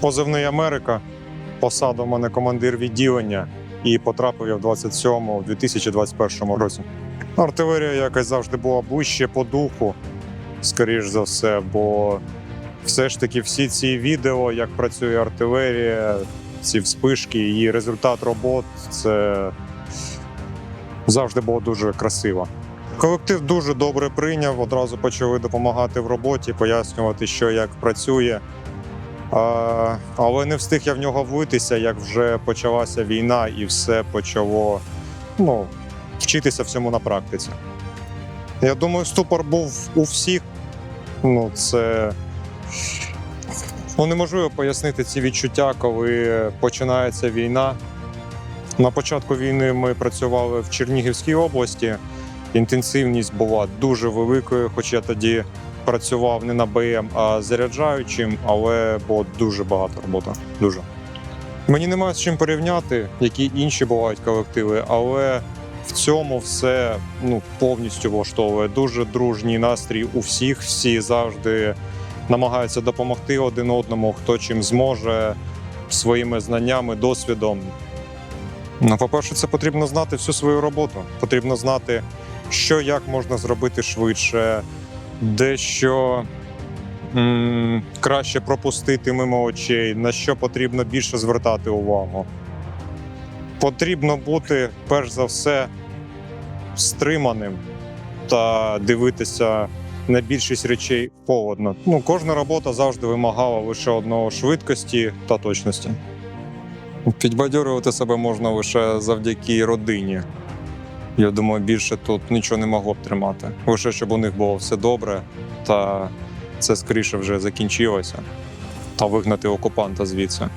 Позивний Америка. Посада у мене командир відділення і потрапив я в 27-му, у 2021 році. Артилерія якось завжди була ближче по духу, скоріш за все, бо все ж таки всі ці відео, як працює артилерія, ці вспишки, її результат робот це завжди було дуже красиво. Колектив дуже добре прийняв, одразу почали допомагати в роботі, пояснювати, що як працює. Але не встиг я в нього влитися, як вже почалася війна, і все почало ну, вчитися всьому на практиці. Я думаю, ступор був у всіх. Ну, це ну, неможливо пояснити ці відчуття, коли починається війна. На початку війни ми працювали в Чернігівській області. Інтенсивність була дуже великою, хоч я тоді працював не на БМ, а заряджаючим, але було дуже багато роботи. Дуже. Мені немає з чим порівняти, які інші бувають колективи, але в цьому все ну, повністю влаштовує. Дуже дружній настрій у всіх, всі завжди намагаються допомогти один одному, хто чим зможе своїми знаннями, досвідом. Ну, по-перше, це потрібно знати всю свою роботу. Потрібно знати, що як можна зробити швидше, дещо м, краще пропустити мимо очей, на що потрібно більше звертати увагу. Потрібно бути, перш за все, стриманим та дивитися на більшість речей холодно. Ну, кожна робота завжди вимагала лише одного швидкості та точності. Підбадьорювати себе можна лише завдяки родині. Я думаю, більше тут нічого не могло б тримати. Лише щоб у них було все добре, та це скоріше вже закінчилося. Та вигнати окупанта звідси.